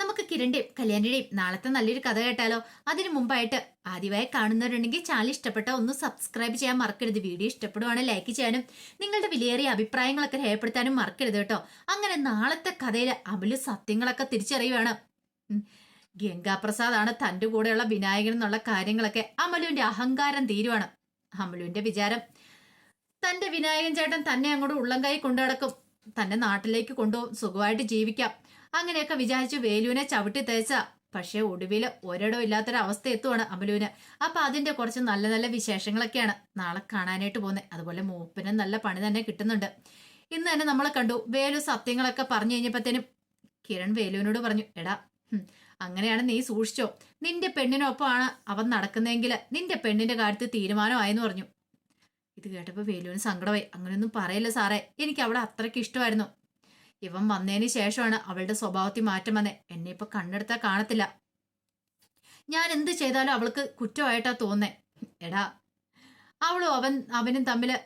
നമുക്ക് കിരണിന്റെയും കല്യാണിയുടെയും നാളത്തെ നല്ലൊരു കഥ കേട്ടാലോ? അതിനു മുമ്പായിട്ട് ആദ്യമായി കാണുന്നവരുണ്ടെങ്കിൽ ചാനൽ ഇഷ്ടപ്പെട്ട ഒന്ന് സബ്സ്ക്രൈബ് ചെയ്യാൻ മറക്കരുത്. വീഡിയോ ഇഷ്ടപ്പെടുവാണെങ്കിൽ ലൈക്ക് ചെയ്യാനും നിങ്ങളുടെ വിലയേറിയ അഭിപ്രായങ്ങളൊക്കെ രേഖപ്പെടുത്താനും മറക്കരുത് കേട്ടോ. അങ്ങനെ നാളത്തെ കഥയിൽ അമൽ സത്യങ്ങളൊക്കെ തിരിച്ചറിയുവാണ്. ഗംഗാപ്രസാദാണ് തന്റെ കൂടെയുള്ള വിനായകൻ എന്നുള്ള കാര്യങ്ങളൊക്കെ അമലുവിന്റെ അഹങ്കാരം തീരുവാണ്. അമലുവിന്റെ വിചാരം തന്റെ വിനായകൻ ചേട്ടൻ തന്നെ അങ്ങോട്ട് ഉള്ളം കൈ കൊണ്ടു തന്നെ നാട്ടിലേക്ക് കൊണ്ടുപോകും. സുഖമായിട്ട് ജീവിക്കാം. അങ്ങനെയൊക്കെ വിചാരിച്ചു വേലുവിനെ ചവിട്ടി തേച്ച. പക്ഷേ ഒടുവിൽ ഒരിടം ഇല്ലാത്തൊരവസ്ഥ എത്തുവാണ് അമലുവിന്. അപ്പൊ അതിന്റെ കുറച്ച് നല്ല നല്ല വിശേഷങ്ങളൊക്കെയാണ് നാളെ കാണാനായിട്ട് പോകുന്നത് അതുപോലെ മൂപ്പിന് നല്ല പണി തന്നെ കിട്ടുന്നുണ്ട്. ഇന്ന് തന്നെ നമ്മളെ കണ്ടു. വേലു സത്യങ്ങളൊക്കെ പറഞ്ഞു കഴിഞ്ഞപ്പോഴത്തേനും കിരൺ വേലുവിനോട് പറഞ്ഞു എടാ അങ്ങനെയാണ് നീ സൂക്ഷിച്ചോ. നിന്റെ പെണ്ണിനൊപ്പമാണ് അവൻ നടക്കുന്നതെങ്കിൽ നിന്റെ പെണ്ണിന്റെ കാര്യത്തിൽ തീരുമാനമായെന്ന് പറഞ്ഞു. ഇത് കേട്ടപ്പോൾ വേലുവിന് സങ്കടമായി. അങ്ങനെയൊന്നും പറയല്ല സാറേ. എനിക്ക് അവിടെ അത്രയ്ക്ക് ഇഷ്ടമായിരുന്നു. ഇവൻ വന്നതിന് ശേഷമാണ് അവളുടെ സ്വഭാവത്തിൽ മാറ്റം വന്നേ. എന്നെ ഇപ്പൊ കണ്ണെടുത്താൽ കാണത്തില്ല. ഞാൻ എന്ത് ചെയ്താലും അവൾക്ക് കുറ്റമായിട്ടാ തോന്നേ. എടാ അവളും അവൻ അവനും തമ്മിൽ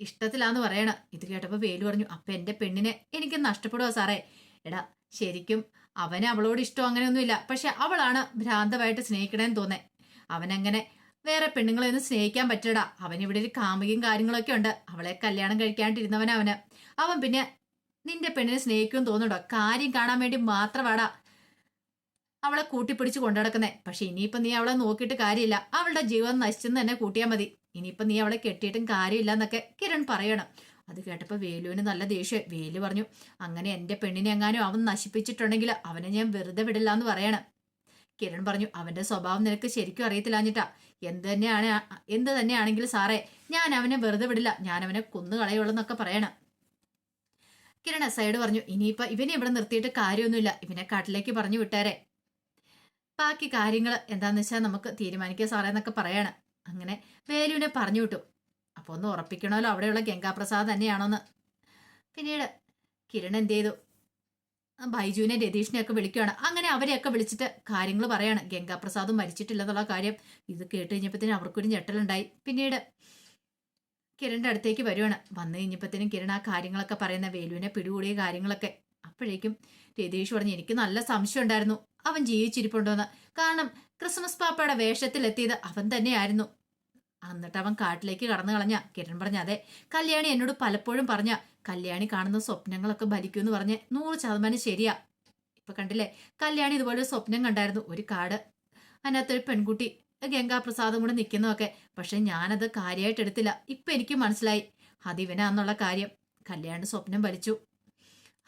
ഇഷ്ടത്തിലാന്ന് പറയണ. ഇത് കേട്ടപ്പോ വേലു പറഞ്ഞു അപ്പൊ എന്റെ പെണ്ണിനെ എനിക്ക് നഷ്ടപ്പെടുക സാറേ. എടാ ശരിക്കും അവന് അവളോട് ഇഷ്ടം അങ്ങനെയൊന്നുമില്ല. പക്ഷെ അവളാണ് ഭ്രാന്തമായിട്ട് സ്നേഹിക്കണേന്ന് തോന്നേ. അവനങ്ങനെ വേറെ പെണ്ണുങ്ങളെ ഒന്നും സ്നേഹിക്കാൻ പറ്റടാ അവൻ ഇവിടെ ഒരു കാമുകയും കാര്യങ്ങളൊക്കെ ഉണ്ട്. അവളെ കല്യാണം കഴിക്കാണ്ടിരുന്നവൻ അവന്. അവൻ പിന്നെ നിന്റെ പെണ്ണിനെ സ്നേഹിക്കും തോന്നുന്നുണ്ടോ? കാര്യം കാണാൻ വേണ്ടി മാത്രമാടാ അവളെ കൂട്ടിപ്പിടിച്ച് കൊണ്ടുനടക്കുന്നേ പക്ഷെ ഇനിയിപ്പൊ നീ അവളെ നോക്കിയിട്ട് കാര്യമില്ല. അവളുടെ ജീവൻ നശിച്ചെന്ന് തന്നെ കൂട്ടിയാൽ മതി. ഇനിയിപ്പൊ നീ അവളെ കെട്ടിയിട്ടും കാര്യമില്ല എന്നൊക്കെ കിരൺ പറയണം. അത് കേട്ടപ്പോൾ വേലുവിന് നല്ല ദേഷ്യം വേലു പറഞ്ഞു അങ്ങനെ എന്റെ പെണ്ണിനെ എങ്ങാനും അവൻ നശിപ്പിച്ചിട്ടുണ്ടെങ്കിൽ അവനെ ഞാൻ വെറുതെ വിടില്ല എന്ന് പറയണം. കിരൺ പറഞ്ഞു അവന്റെ സ്വഭാവം നിനക്ക് ശരിക്കും അറിയത്തില്ലാഞ്ഞിട്ടാ എന്ത് തന്നെയാണ് എന്ത് തന്നെയാണെങ്കിലും സാറേ ഞാൻ അവനെ വെറുതെ വിടില്ല. ഞാൻ അവനെ കൊന്നു കളയുള്ളൂ എന്നൊക്കെ പറയണം. കിരൺ സൈഡ് പറഞ്ഞു ഇനിയിപ്പോ ഇവനെ ഇവിടെ നിർത്തിയിട്ട് കാര്യമൊന്നുമില്ല. ഇവനെ കാട്ടിലേക്ക് പറഞ്ഞു വിട്ടാരെ. ബാക്കി കാര്യങ്ങൾ എന്താന്ന് വെച്ചാൽ നമുക്ക് തീരുമാനിക്കുക സാറേ എന്നൊക്കെ പറയാണ്. അങ്ങനെ വേലുവിനെ പറഞ്ഞു വിട്ടു. അപ്പൊ ഒന്ന് ഉറപ്പിക്കണമല്ലോ അവിടെയുള്ള ഗംഗാപ്രസാദ് തന്നെയാണോന്ന്. പിന്നീട് കിരൺ എന്ത് ചെയ്തു? ബൈജുവിനെ രതീഷിനെ ഒക്കെ വിളിക്കുകയാണ് അങ്ങനെ അവരെയൊക്കെ വിളിച്ചിട്ട് കാര്യങ്ങൾ പറയാണ്. ഗംഗാപ്രസാദും മരിച്ചിട്ടില്ലെന്നുള്ള കാര്യം ഇത് കേട്ട് കഴിഞ്ഞപ്പോഴത്തേനും അവർക്കൊരു ഞെട്ടലുണ്ടായി. പിന്നീട് കിരണിന്റെ അടുത്തേക്ക് വരുവാണ്. വന്നു കഴിഞ്ഞപ്പോഴത്തേനും കിരൺ ആ കാര്യങ്ങളൊക്കെ പറയുന്ന വേലുവിനെ പിടികൂടിയ കാര്യങ്ങളൊക്കെ. അപ്പോഴേക്കും രതീഷ് പറഞ്ഞു എനിക്ക് നല്ല സംശയം ഉണ്ടായിരുന്നു. അവൻ ജീവിച്ചിരിപ്പുണ്ടോന്ന്. കാരണം ക്രിസ്മസ് പാപ്പയുടെ വേഷത്തിലെത്തിയത് അവൻ തന്നെയായിരുന്നു. എന്നിട്ട് അവൻ കാട്ടിലേക്ക് കടന്നു കളഞ്ഞ. കിരൺ പറഞ്ഞ അതെ കല്യാണി എന്നോട് പലപ്പോഴും പറഞ്ഞ കല്യാണി കാണുന്ന സ്വപ്നങ്ങളൊക്കെ ഭരിക്കുമെന്ന് പറഞ്ഞ് നൂറ് ശതമാനം ശരിയാ. ഇപ്പൊ കണ്ടില്ലേ കല്യാണി ഇതുപോലൊരു സ്വപ്നം കണ്ടായിരുന്നു ഒരു കാട്. അതിനകത്തൊരു പെൺകുട്ടി ഗംഗാപ്രസാദും കൂടെ നിൽക്കുന്നതൊക്കെ പക്ഷെ ഞാനത് കാര്യമായിട്ട് എടുത്തില്ല. ഇപ്പൊ എനിക്ക് മനസ്സിലായി. അതിവനാന്നുള്ള കാര്യം. കല്യാണ സ്വപ്നം വലിച്ചു.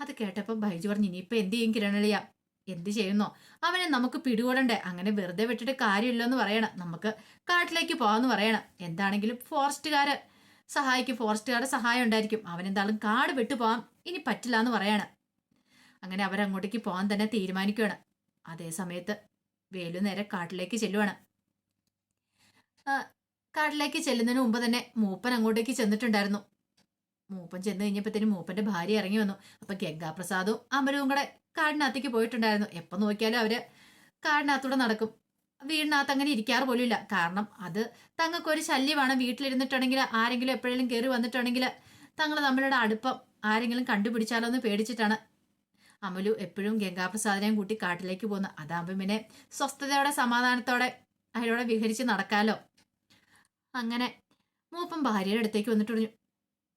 അത് കേട്ടപ്പോൾ ബൈജു പറഞ്ഞു ഇനിയിപ്പോൾ എന്ത് ചെയ്യും കിരണളിയ? എന്ത് ചെയ്യുന്നോ? അവനെ നമുക്ക് പിടികൂടണ്ടേ? അങ്ങനെ വെറുതെ വിട്ടിട്ട് കാര്യമില്ലെന്ന് പറയണം. നമുക്ക് കാട്ടിലേക്ക് പോകാമെന്ന് പറയണം. എന്താണെങ്കിലും ഫോറസ്റ്റുകാര് സഹായിക്കും. ഫോറസ്റ്റുകാരുടെ സഹായം ഉണ്ടായിരിക്കും. അവൻ എന്തായാലും കാട് വിട്ടു പോകാം ഇനി പറ്റില്ല എന്ന് പറയണം. അങ്ങനെ അവരങ്ങോട്ടേക്ക് പോകാൻ തന്നെ തീരുമാനിക്കുകയാണ്. അതേ സമയത്ത് വേലു നേരെ കാട്ടിലേക്ക് ചെല്ലുവാണ്. കാട്ടിലേക്ക് ചെല്ലുന്നതിന് മുമ്പ് തന്നെ മൂപ്പൻ അങ്ങോട്ടേക്ക് ചെന്നിട്ടുണ്ടായിരുന്നു. മൂപ്പൻ ചെന്ന് കഴിഞ്ഞപ്പോഴത്തേനും മൂപ്പന്റെ ഭാര്യ ഇറങ്ങി വന്നു. അപ്പൊ ഗംഗാപ്രസാദും അമരവും കൂടെ കാടിനകത്തേക്ക് പോയിട്ടുണ്ടായിരുന്നു. എപ്പം നോക്കിയാലും അവർ കാടിനകത്തൂടെ നടക്കും. വീടിനകത്ത് അങ്ങനെ ഇരിക്കാറ് പോലും ഇല്ല കാരണം അത് തങ്ങൾക്കൊരു ശല്യമാണ്. വീട്ടിലിരുന്നിട്ടുണ്ടെങ്കിൽ ആരെങ്കിലും എപ്പോഴെങ്കിലും കയറി വന്നിട്ടുണ്ടെങ്കിൽ തങ്ങൾ തമ്മിലുള്ള അടുപ്പം ആരെങ്കിലും കണ്ടുപിടിച്ചാലോ എന്ന് പേടിച്ചിട്ടാണ്. അമലു എപ്പോഴും ഗംഗാപ്രസാദിനെയും കൂട്ടി കാട്ടിലേക്ക് പോകുന്നു. അതാകുമ്പം പിന്നെ സ്വസ്ഥതയോടെ സമാധാനത്തോടെ അതിലൂടെ വിഹരിച്ച് നടക്കാലോ. അങ്ങനെ മൂപ്പം ഭാര്യയുടെ അടുത്തേക്ക് വന്നിട്ട് പറഞ്ഞു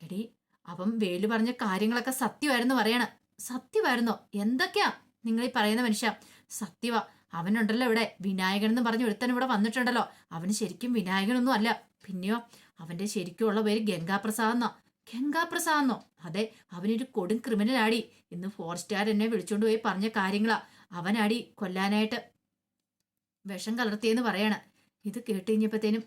എടി അവൻ വേലു പറഞ്ഞ കാര്യങ്ങളൊക്കെ സത്യമായിരുന്നു പറയണ. സത്യമായിരുന്നോ? എന്തൊക്കെയാ നിങ്ങൾ ഈ പറയുന്ന മനുഷ്യ? സത്യവാ അവനുണ്ടല്ലോ ഇവിടെ വിനായകൻ എന്ന് പറഞ്ഞ ഒരുത്തൻ ഇവിടെ വന്നിട്ടുണ്ടല്ലോ. അവന് ശരിക്കും വിനായകനൊന്നും അല്ല. പിന്നെയോ അവന്റെ ശരിക്കുമുള്ള പേര് ഗംഗാപ്രസാദ് എന്നോ ഗംഗാപ്രസാദ് എന്നോ അതെ അവനൊരു കൊടും ക്രിമിനൽ ആടി ഇന്ന് ഫോറസ്റ്റുകാർ എന്നെ വിളിച്ചുകൊണ്ട് പോയി പറഞ്ഞ കാര്യങ്ങളാ. അവനാടി കൊല്ലാനായിട്ട് വിഷം കലർത്തിയെന്ന് പറയാണ്. ഇത് കേട്ട് കഴിഞ്ഞപ്പോഴത്തേനും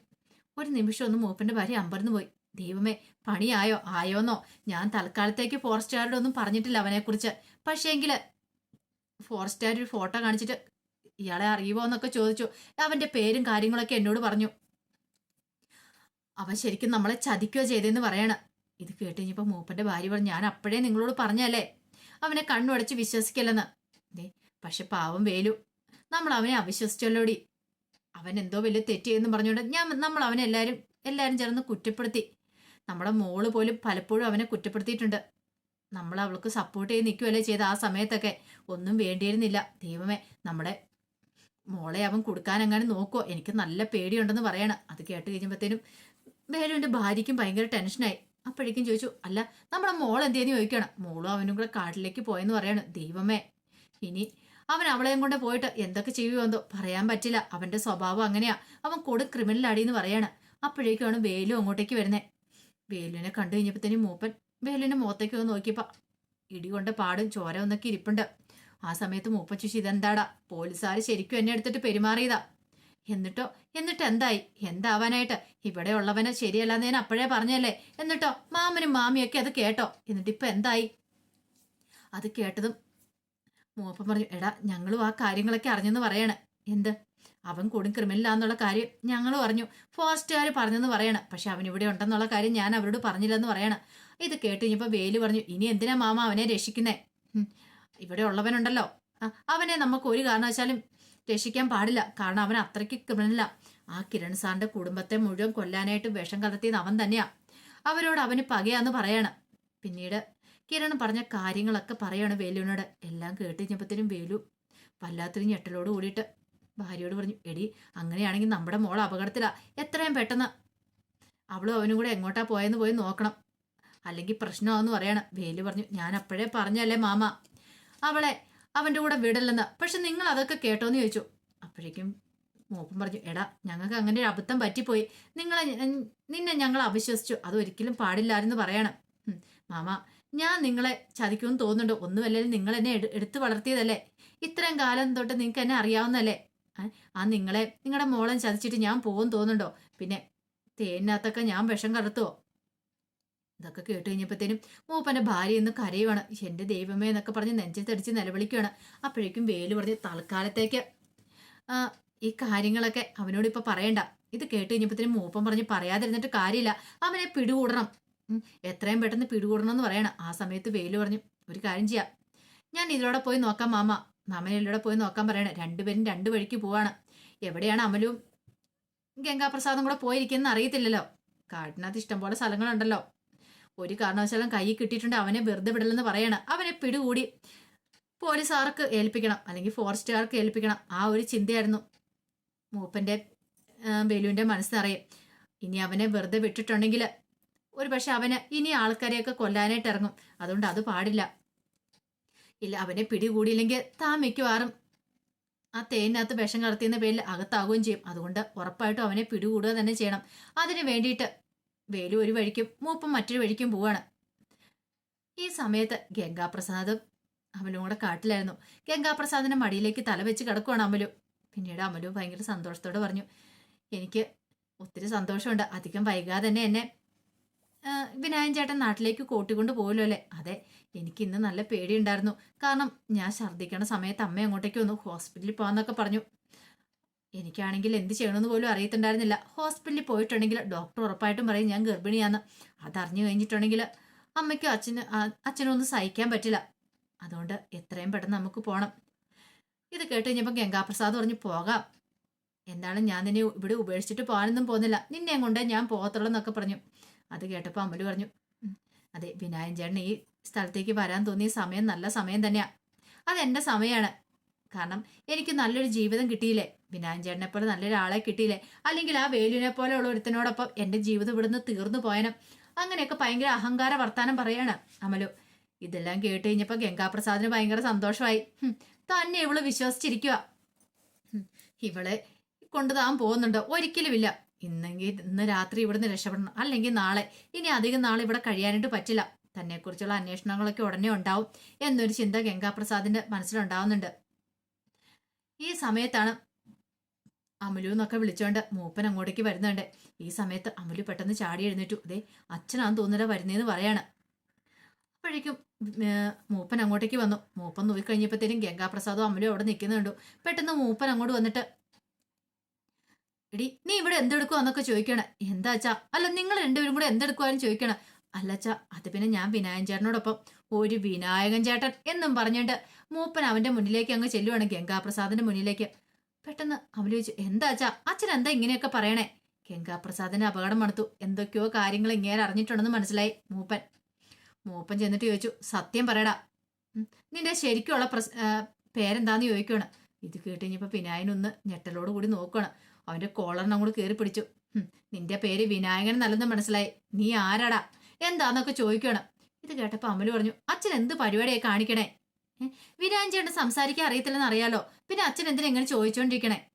ഒരു നിമിഷം ഒന്ന് മൂപ്പന്റെ ഭാര്യ അമ്പരന്ന് പോയി. ദൈവമേ പണിയായോ? ആയോന്നോ? ഞാൻ തൽക്കാലത്തേക്ക് ഫോറസ്റ്റുകാരുടെ ഒന്നും പറഞ്ഞിട്ടില്ല അവനെക്കുറിച്ച്. പക്ഷേങ്കിൽ ഫോറസ്റ്റുകാർ ഒരു ഫോട്ടോ കാണിച്ചിട്ട് ഇയാളെ അറിയുമോ എന്നൊക്കെ ചോദിച്ചു. അവന്റെ പേരും കാര്യങ്ങളൊക്കെ എന്നോട് പറഞ്ഞു. അവൻ ശരിക്കും നമ്മളെ ചതിക്കുകയോ ചെയ്തെന്ന് പറയണ. ഇത് കേട്ട് കഴിഞ്ഞപ്പോ മൂപ്പന്റെ ഭാര്യ പറഞ്ഞു ഞാൻ അപ്പോഴേ നിങ്ങളോട് പറഞ്ഞല്ലേ? അവനെ കണ്ണുടച്ച് വിശ്വസിക്കല്ലെന്ന്. പക്ഷെ പാവം വേലു നമ്മൾ അവനെ അവിശ്വസിച്ചല്ലോടി. അവൻ എന്തോ വലിയ തെറ്റിയെന്ന് പറഞ്ഞുകൊണ്ട് ഞാൻ നമ്മൾ അവനെ എല്ലാവരും എല്ലാരും ചേർന്ന് കുറ്റപ്പെടുത്തി. നമ്മുടെ മോൾ പോലും പലപ്പോഴും അവനെ കുറ്റപ്പെടുത്തിയിട്ടുണ്ട്. നമ്മൾ അവൾക്ക് സപ്പോർട്ട് ചെയ്ത് നിൽക്കുകയല്ലേ ചെയ്ത ആ സമയത്തൊക്കെ. ഒന്നും വേണ്ടിയിരുന്നില്ല. ദൈവമേ നമ്മുടെ മോളെ അവൻ കൊടുക്കാനെങ്ങാനും നോക്കുമോ എനിക്ക് നല്ല പേടിയുണ്ടെന്ന് പറയണം. അത് കേട്ട് കഴിഞ്ഞപ്പോഴത്തേനും വേലുവിന്റെ ഭാര്യയ്ക്കും ഭയങ്കര ടെൻഷനായി. അപ്പോഴേക്കും ചോദിച്ചു അല്ല നമ്മുടെ മോൾ എന്തേന്ന് ചോദിക്കണം മോളും അവനും കൂടെ കാട്ടിലേക്ക് പോയെന്ന് പറയണം. ദൈവമേ ഇനി അവൻ അവളെയും കൊണ്ട് പോയിട്ട് എന്തൊക്കെ ചെയ്യുമോ എന്തോ പറയാൻ പറ്റില്ല. അവന്റെ സ്വഭാവം അങ്ങനെയാ. അവൻ കൊടു ക്രിമിനൽ അടിയെന്ന് പറയാണ്. അപ്പോഴേക്കാണ് വേലു അങ്ങോട്ടേക്ക് വരുന്നേ. വേലുവിനെ കണ്ടു കഴിഞ്ഞപ്പോ മൂപ്പൻ വേലുവിന്റെ മുഖത്തേക്ക് ഒന്ന് ഇടി ഇടികൊണ്ട് പാടും ചോര ഒന്നൊക്കെ ഇരിപ്പുണ്ട്. ആ സമയത്ത് മൂപ്പൻ ചുശി ഇതെന്താടാ? പോലീസുകാർ ശരിക്കും എന്നെ എടുത്തിട്ട് പെരുമാറിയതാ. എന്നിട്ടോ? എന്നിട്ട് എന്തായി? എന്താവാനായിട്ട്? ഇവിടെ ഉള്ളവനെ ശരിയല്ലാന്ന് ഞാൻ അപ്പോഴേ പറഞ്ഞല്ലേ? എന്നിട്ടോ? മാമനും മാമിയൊക്കെ അത് കേട്ടോ. എന്നിട്ട് ഇപ്പൊ എന്തായി? അത് കേട്ടതും മൂപ്പൻ പറഞ്ഞു എടാ ഞങ്ങളും ആ കാര്യങ്ങളൊക്കെ അറിഞ്ഞെന്ന് പറയണ. എന്ത്? അവൻ കൊടും ക്രിമിനലാന്നുള്ള കാര്യം ഞങ്ങൾ പറഞ്ഞു. ഫോറസ്റ്റുകാർ പറഞ്ഞെന്ന് പറയണം. പക്ഷെ അവൻ ഇവിടെ ഉണ്ടെന്നുള്ള കാര്യം ഞാൻ അവരോട് പറഞ്ഞില്ലെന്ന് പറയണം. ഇത് കേട്ട് കഴിഞ്ഞപ്പോൾ വേലു പറഞ്ഞു ഇനി എന്തിനാ മാമ അവനെ രക്ഷിക്കുന്നേ? ഇവിടെ ഉള്ളവനുണ്ടല്ലോ. അവനെ നമുക്ക് ഒരു കാരണവശാലും രക്ഷിക്കാൻ പാടില്ല. കാരണം അവൻ അത്രയ്ക്ക് ക്രിമിനലാ. ആ കിരൺ സാറിന്റെ കുടുംബത്തെ മുഴുവൻ കൊല്ലാനായിട്ട് വിഷം കലർത്തിയത് അവൻ തന്നെയാ. അവരോട് അവന് പകയാന്ന് പറയണം. പിന്നീട് കിരൺ പറഞ്ഞ കാര്യങ്ങളൊക്കെ പറയാണ് വേലുവിനോട്. എല്ലാം കേട്ട് കഴിഞ്ഞപ്പോഴത്തേനും വേലു വല്ലാത്തൊരു ഞെട്ടലോട് കൂടിയിട്ട് ഭാര്യയോട് പറഞ്ഞു എടി അങ്ങനെയാണെങ്കിൽ നമ്മുടെ മോൾ അപകടത്തിലാ. എത്രയും പെട്ടെന്ന് അവളും അവനും കൂടെ എങ്ങോട്ടാ പോയെന്ന് പോയി നോക്കണം. അല്ലെങ്കിൽ പ്രശ്നമാവെന്ന് പറയണം. വേലു പറഞ്ഞു ഞാൻ അപ്പോഴേ പറഞ്ഞല്ലേ മാമ. അവളെ അവന്റെ കൂടെ വിടല്ലെന്ന്. പക്ഷെ നിങ്ങൾ അതൊക്കെ കേട്ടോ എന്ന് ചോദിച്ചു. അപ്പോഴേക്കും മൂപ്പൻ പറഞ്ഞു എടാ ഞങ്ങൾക്ക് അങ്ങനെ ഒരു അബദ്ധം പറ്റിപ്പോയി. നിങ്ങളെ നിന്നെ ഞങ്ങൾ അവിശ്വസിച്ചു. അതൊരിക്കലും പാടില്ലായിരുന്നു പറയണം. മാമ ഞാൻ നിങ്ങളെ ചതിക്കുമെന്ന് തോന്നുന്നുണ്ട്. ഒന്നുമല്ലേ നിങ്ങൾ എന്നെ എടുത്തു വളർത്തിയതല്ലേ? ഇത്രയും കാലം തൊട്ട് നിങ്ങൾക്ക് എന്നെ അറിയാവുന്നല്ലേ ആ, നിങ്ങളെ നിങ്ങളുടെ മോളെ ചതിച്ചിട്ട് ഞാൻ പോകും തോന്നുന്നുണ്ടോ? പിന്നെ തേനിനകത്തൊക്കെ ഞാൻ വിഷം കറുത്തുവോ ഇതൊക്കെ കേട്ട് കഴിഞ്ഞപ്പോഴത്തേനും മൂപ്പന്റെ ഭാര്യ ഇന്ന് കരയുവാണ്. എന്റെ ദൈവമേ എന്നൊക്കെ പറഞ്ഞ് നെഞ്ചിൽ തടിച്ച് നിലവിളിക്കുകയാണ് അപ്പോഴേക്കും വേൽ പറഞ്ഞ് തൽക്കാലത്തേക്ക് ഈ കാര്യങ്ങളൊക്കെ അവനോട് ഇപ്പം പറയണ്ട. ഇത് കേട്ട് കഴിഞ്ഞപ്പോഴത്തേനും മൂപ്പൻ പറഞ്ഞ് പറയാതിരുന്നിട്ട് കാര്യമില്ല. അവനെ പിടികൂടണം. എത്രയും പെട്ടെന്ന് പിടികൂടണമെന്ന് പറയണം. ആ സമയത്ത് വെയിൽ പറഞ്ഞു ഒരു കാര്യം ചെയ്യാം. ഞാൻ ഇതിലൂടെ പോയി നോക്കാം മാമ. മാമനെ ഇതിലൂടെ പോയി നോക്കാൻ പറയണേ. രണ്ടുപേരും രണ്ട് വഴിക്ക് പോവാണ്. എവിടെയാണ് അമലും? ഗംഗാപ്രസാദും കൂടെ പോയിരിക്കുന്ന അറിയത്തില്ലല്ലോ. കാട്ടിനകത്ത് ഇഷ്ടംപോലെ സ്ഥലങ്ങളുണ്ടല്ലോ. ഒരു കാരണവശാലും കൈ കിട്ടിയിട്ടുണ്ട് അവനെ വെറുതെ വിടലെന്ന് പറയണം. അവനെ പിടികൂടി പോലീസുകാർക്ക് ഏൽപ്പിക്കണം. അല്ലെങ്കിൽ ഫോറസ്റ്റുകാർക്ക് ഏൽപ്പിക്കണം. ആ ഒരു ചിന്തയായിരുന്നു മൂപ്പന്റെ ആ, ബേലുവിന്റെ മനസ്സിനറിയും ഇനി അവനെ വെറുതെ വിട്ടിട്ടുണ്ടെങ്കിൽ ഒരു പക്ഷെ അവന് ഇനി ആൾക്കാരെയൊക്കെ കൊല്ലാനായിട്ട് ഇറങ്ങും. അതുകൊണ്ട് അത് പാടില്ല. ഇല്ല അവനെ പിടികൂടിയില്ലെങ്കിൽ താൻ മിക്കവാറും ആ തേനിനകത്ത് വിഷം കടത്തിയെന്ന പേരിൽ അകത്താവുകയും ചെയ്യും. അതുകൊണ്ട് ഉറപ്പായിട്ടും അവനെ പിടികൂടുക തന്നെ ചെയ്യണം. അതിന് വേണ്ടിയിട്ട് വേലു ഒരു വഴിക്കും മൂപ്പം മറ്റൊരു വഴിക്കും പോവാണ്. ഈ സമയത്ത് ഗംഗാപ്രസാദും അമലും കൂടെ കാട്ടിലായിരുന്നു. ഗംഗാപ്രസാദിന്റെ മടിയിലേക്ക് തല വെച്ച് കിടക്കുവാണ് അമലു. പിന്നീട് അമലു ഭയങ്കര സന്തോഷത്തോടെ പറഞ്ഞു എനിക്ക് ഒത്തിരി സന്തോഷമുണ്ട്. അധികം വൈകാതെ തന്നെ എന്നെ ആ, വിനായകൻ ചേട്ടൻ നാട്ടിലേക്ക് കൂട്ടിക്കൊണ്ട് പോകുമല്ലോ അല്ലേ? അതെ എനിക്ക് ഇന്ന് നല്ല പേടിയുണ്ടായിരുന്നു. കാരണം ഞാൻ ഛർദ്ദിക്കണ സമയത്ത് അമ്മ അങ്ങോട്ടേക്ക് വന്നു. ഹോസ്പിറ്റലിൽ പോകാന്നൊക്കെ പറഞ്ഞു. എനിക്കാണെങ്കിൽ എന്ത് ചെയ്യണമെന്ന് പോലും അറിയത്തുണ്ടായിരുന്നില്ല. ഹോസ്പിറ്റലിൽ പോയിട്ടുണ്ടെങ്കിൽ ഡോക്ടർ ഉറപ്പായിട്ടും പറയും ഞാൻ ഗർഭിണിയാന്ന് അതറിഞ്ഞു കഴിഞ്ഞിട്ടുണ്ടെങ്കിൽ അമ്മയ്ക്കും അച്ഛന് അച്ഛനൊന്നും സഹിക്കാൻ പറ്റില്ല. അതുകൊണ്ട് എത്രയും പെട്ടെന്ന് നമുക്ക് പോകണം ഇത് കേട്ട് കഴിഞ്ഞപ്പോൾ ഗംഗാപ്രസാദ് പറഞ്ഞു പോകാം. എന്താണ് ഞാൻ നിന്നെ ഇവിടെ ഉപേക്ഷിച്ചിട്ട് പോകാനൊന്നും പോകുന്നില്ല. നിന്നെ കൊണ്ട് ഞാൻ പോകത്തുള്ളൂ എന്നൊക്കെ പറഞ്ഞു. അത് കേട്ടപ്പോൾ അമ്മൽ പറഞ്ഞു അതെ വിനായൻ ചേട്ടൻ ഈ സ്ഥലത്തേക്ക് വരാൻ തോന്നിയ സമയം നല്ല സമയം തന്നെയാണ് അതെന്റെ സമയമാണ് കാരണം എനിക്ക് നല്ലൊരു ജീവിതം കിട്ടിയില്ലേ? വിനായൻ ചേട്ടനെപ്പോലെ നല്ലൊരാളെ കിട്ടിയില്ലേ? അല്ലെങ്കിൽ ആ വേലുവിനെ പോലെ ഉള്ള ഒരുത്തനോടൊപ്പം എന്റെ ജീവിതം ഇവിടുന്ന് തീർന്നു പോയനം. അങ്ങനെയൊക്കെ ഭയങ്കര അഹങ്കാര വർത്താനം പറയാണ് അമലു. ഇതെല്ലാം കേട്ട് കഴിഞ്ഞപ്പോൾ ഗംഗാപ്രസാദിന് ഭയങ്കര സന്തോഷമായി. തന്നെ ഇവൾ വിശ്വസിച്ചിരിക്കുക ഇവളെ കൊണ്ടുതാൻ പോകുന്നുണ്ടോ. ഒരിക്കലുമില്ല. ഇന്നെങ്കിൽ ഇന്ന് രാത്രി ഇവിടുന്ന് രക്ഷപ്പെടണം. അല്ലെങ്കിൽ നാളെ. ഇനി അധികം നാളെ ഇവിടെ കഴിയാനായിട്ട് പറ്റില്ല. തന്നെക്കുറിച്ചുള്ള അന്വേഷണങ്ങളൊക്കെ ഉടനെ ഉണ്ടാവും എന്നൊരു ചിന്ത ഗംഗാപ്രസാദിന്റെ മനസ്സിലുണ്ടാവുന്നുണ്ട്. ഈ സമയത്താണ് അമലു എന്നൊക്കെ വിളിച്ചോണ്ട് മൂപ്പൻ അങ്ങോട്ടേക്ക് വരുന്നുണ്ട്. ഈ സമയത്ത് അമുലു പെട്ടെന്ന് ചാടി എഴുന്നേറ്റു. അതെ അച്ഛനാന്ന് തോന്നുന്നില്ല വരുന്നേന്ന് പറയാണ്. അപ്പോഴേക്കും മൂപ്പൻ അങ്ങോട്ടേക്ക് വന്നു. മൂപ്പൻ നോക്കി നോക്കിക്കഴിഞ്ഞപ്പോഴത്തേനും ഗംഗാപ്രസാദും അമലും അവിടെ നിൽക്കുന്നുണ്ടു. പെട്ടെന്ന് മൂപ്പൻ അങ്ങോട്ട് വന്നിട്ട് എടി നീ ഇവിടെ എന്തെടുക്കുവാന്നൊക്കെ ചോദിക്കണേ. എന്താ അച്ഛാ? അല്ല നിങ്ങൾ രണ്ടുപേരും കൂടെ എന്തെടുക്കുവാനും ചോദിക്കണം. അല്ല അച്ഛാ അത് പിന്നെ ഞാൻ വിനായകൻ ചേട്ടനോടൊപ്പം. ഒരു വിനായകൻ ചേട്ടൻ എന്നും പറഞ്ഞിട്ട് മൂപ്പൻ അവന്റെ മുന്നിലേക്ക് അങ്ങ് ചെല്ലുവാണ് ഗംഗാപ്രസാദിന്റെ മുന്നിലേക്ക്. പെട്ടെന്ന് അവൻ ചോദിച്ചു എന്താ അച്ഛാ അച്ഛൻ എന്താ ഇങ്ങനെയൊക്കെ പറയണേ? ഗംഗാപ്രസാദിന് അപകടം മണത്തു എന്തൊക്കെയോ കാര്യങ്ങൾ ഇങ്ങനെ അറിഞ്ഞിട്ടുണ്ടെന്ന് മനസ്സിലായി മൂപ്പൻ. മൂപ്പൻ ചെന്നിട്ട് ചോദിച്ചു സത്യം പറയടാ. നിന്റെ ശരിക്കുള്ള പ്രസ് പേരെന്താന്ന് ചോദിക്കുകയാണ് ഇത് കേട്ട് കഴിഞ്ഞപ്പോൾ വിനായനൊന്ന് ഞെട്ടലോട് കൂടി നോക്കുകയാണ് അവന്റെ കോളറിനെ അങ്ങോട്ട് കയറി പിടിച്ചു. "ഹും, നിന്റെ പേര് വിനായകൻ നല്ലെന്ന് മനസ്സിലായി. നീ ആരാടാ? എന്താന്നൊക്കെ ചോദിക്കണം. ഇത് കേട്ടപ്പോൾ അമൽ പറഞ്ഞു അച്ഛൻ എന്ത് പരിപാടിയായി കാണിക്കണേ? ഏ, വിനായൻ ചേട്ടൻ സംസാരിക്കാൻ അറിയത്തില്ലെന്ന് അറിയാലോ. പിന്നെ അച്ഛൻ എന്തിനാ എങ്ങനെ ചോദിച്ചുകൊണ്ടിരിക്കണേ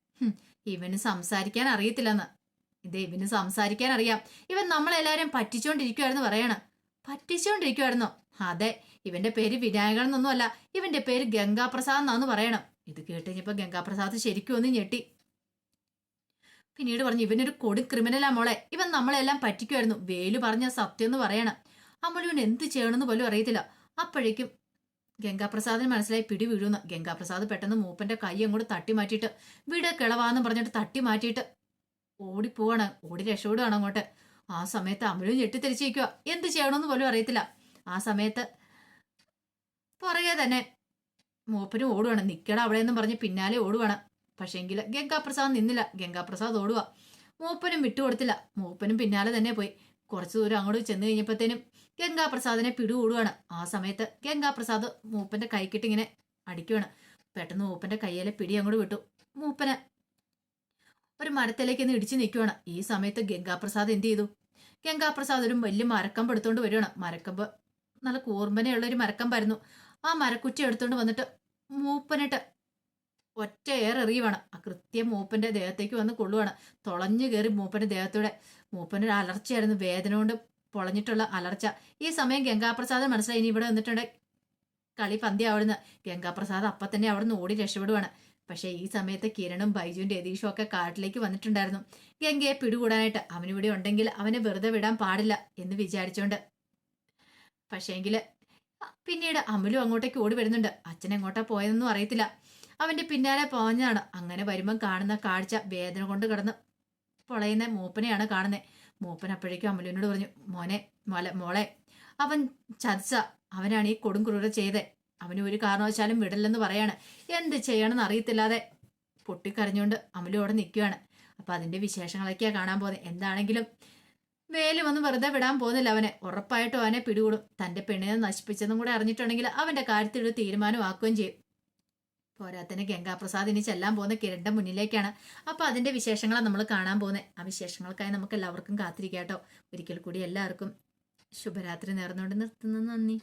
ഇവന് സംസാരിക്കാൻ അറിയത്തില്ലെന്ന്. ഇത് ഇവന് സംസാരിക്കാൻ അറിയാം. ഇവൻ നമ്മളെല്ലാരും പറ്റിച്ചോണ്ടിരിക്കുവായിരുന്നു പറയണം. പറ്റിച്ചോണ്ടിരിക്കുവായിരുന്നോ? അതെ ഇവന്റെ പേര് വിനായകൻ എന്നൊന്നുമല്ല. ഇവന്റെ പേര് ഗംഗാപ്രസാദ് എന്നാന്ന് പറയണം. ഇത് കേട്ട് കഴിഞ്ഞപ്പോ ഗംഗാപ്രസാദ് ശരിക്കും ഒന്ന് ഞെട്ടി. പിന്നീട് പറഞ്ഞു ഇവനൊരു കൊടി ക്രിമിനലാ മോളെ. ഇവൻ നമ്മളെല്ലാം പറ്റിക്കുമായിരുന്നു വേലു പറഞ്ഞ സത്യം എന്ന് പറയണം. അമ്മളിവൻ എന്ത് ചെയ്യണമെന്ന് പോലും അറിയത്തില്ല. അപ്പോഴേക്കും ഗംഗാപ്രസാദിന് മനസ്സിലായി പിടി വീഴുന്ന ഗംഗാപ്രസാദ് പെട്ടെന്ന് മൂപ്പന്റെ കൈ അങ്ങോട്ട് തട്ടി മാറ്റിയിട്ട് വീട് കിളവാന്ന് പറഞ്ഞിട്ട് തട്ടി മാറ്റിയിട്ട് ഓടിപ്പോവാണ് ഓടി രക്ഷപ്പെടുകയാണ് അങ്ങോട്ട്. ആ സമയത്ത് അമലും തിരിച്ചേക്കുക എന്ത് ചെയ്യണമെന്ന് പോലും അറിയത്തില്ല. ആ സമയത്ത് പുറകെ തന്നെ മൂപ്പനും ഓടുവാണ്. നിൽക്കട അവിടെ എന്നും പറഞ്ഞ് പിന്നാലെ ഓടുവാണ്. പക്ഷേങ്കിൽ ഗംഗാപ്രസാദ് നിന്നില്ല. ഗംഗാപ്രസാദ് ഓടുക മൂപ്പനും വിട്ടുകൊടുത്തില്ല. മൂപ്പനും പിന്നാലെ തന്നെ പോയി. കുറച്ചു ദൂരം അങ്ങോട്ട് ചെന്ന് കഴിഞ്ഞപ്പോഴത്തേനും ഗംഗാപ്രസാദിനെ പിടികൂടുകയാണ് ആ സമയത്ത് ഗംഗാപ്രസാദ് മൂപ്പന്റെ കൈക്കിട്ട് ഇങ്ങനെ അടിക്കുവാണ്. പെട്ടെന്ന് മൂപ്പന്റെ കയ്യിലെ പിടി അങ്ങോട്ട് വിട്ടു. മൂപ്പന് ഒരു മരത്തിലേക്ക് ഒന്ന് ഇടിച്ചു നിൽക്കുവാണ് ഈ സമയത്ത് ഗംഗാപ്രസാദ് എന്ത് ചെയ്തു? ഗംഗാപ്രസാദ് ഒരു വലിയ മരക്കമ്പ് എടുത്തുകൊണ്ട് വരുവാണ് മരക്കമ്പ് നല്ല കൂർമ്പനെയുള്ള ഒരു മരക്കമ്പായിരുന്നു. ആ മരക്കുറ്റി എടുത്തുകൊണ്ട് വന്നിട്ട് മൂപ്പനിട്ട് ഏറെ എറിയുവാണ്. ആ കൃത്യം മൂപ്പന്റെ ദേഹത്തേക്ക് വന്ന് കൊള്ളുവാണ്. തുളഞ്ഞു കയറി മൂപ്പന്റെ ദേഹത്തൂടെ. ഒരു അലർച്ചയായിരുന്നു. വേദന കൊണ്ട് പൊളഞ്ഞിട്ടുള്ള അലർച്ച. ഈ സമയം ഗംഗാപ്രസാദ് മനസ്സിലായി. ഇനി ഇവിടെ വന്നിട്ടുണ്ട് കളി പന്തി അവിടുന്ന് ഗംഗാപ്രസാദ് അപ്പം തന്നെ അവിടുന്ന് ഓടി രക്ഷപ്പെടുവാണ്. പക്ഷേ ഈ സമയത്ത് കിരണും ബൈജുവും രതീഷും ഒക്കെ കാട്ടിലേക്ക് വന്നിട്ടുണ്ടായിരുന്നു. ഗംഗയെ പിടികൂടാനായിട്ട് അവനിവിടെ ഉണ്ടെങ്കിൽ അവനെ വെറുതെ വിടാൻ പാടില്ല എന്ന് വിചാരിച്ചോണ്ട്. പക്ഷേങ്കിൽ പിന്നീട് അമലും അങ്ങോട്ടേക്ക് ഓടി വരുന്നുണ്ട്. അച്ഛൻ എങ്ങോട്ടാ പോയതെന്നും അറിയത്തില്ല. അവന്റെ പിന്നാലെ പോഞ്ഞാണ്. അങ്ങനെ വരുമ്പം കാണുന്ന കാഴ്ച വേദന കൊണ്ട് കിടന്ന് പൊളയുന്ന മൂപ്പനെയാണ് കാണുന്നത് മൂപ്പൻ അപ്പോഴേക്കും അമലിനോട് പറഞ്ഞു മോനെ മോലെ മോളെ അവൻ ചതിച്ച അവനാണ് ഈ കൊടും ക്രൂര ചെയ്തേ. അവന് ഒരു കാരണവശാലും വിടില്ലെന്ന് പറയാണ്. എന്ത് ചെയ്യണമെന്ന് അറിയത്തില്ലാതെ പൊട്ടിക്കരഞ്ഞുകൊണ്ട് അമലു അവിടെ നിൽക്കുകയാണ്. അപ്പം അതിന്റെ വിശേഷങ്ങളൊക്കെയാണ് കാണാൻ പോകുന്നത് എന്താണെങ്കിലും വേലും വന്ന് വെറുതെ വിടാൻ പോകുന്നില്ല അവനെ. ഉറപ്പായിട്ടും അവനെ പിടികൂടും. തന്റെ പെണ്ണിനെ നശിപ്പിച്ചതും കൂടെ അറിഞ്ഞിട്ടുണ്ടെങ്കിൽ അവന്റെ കാര്യത്തിൽ തീരുമാനമാക്കുകയും ചെയ്യും. പോരാത്തന്നെ ഗംഗാപ്രസാദ് ഇനി ചെല്ലാൻ പോകുന്ന കിരണ്ട മുന്നിലേക്കാണ്. അപ്പൊ അതിന്റെ വിശേഷങ്ങളാണ് നമ്മൾ കാണാൻ പോകുന്നത് ആ വിശേഷങ്ങൾക്കായി നമുക്ക് എല്ലാവർക്കും കാത്തിരിക്കാട്ടോ. ഒരിക്കൽ കൂടി എല്ലാവർക്കും ശുഭരാത്രി നേർന്നുകൊണ്ട് നിർത്തുന്നു. നന്ദി.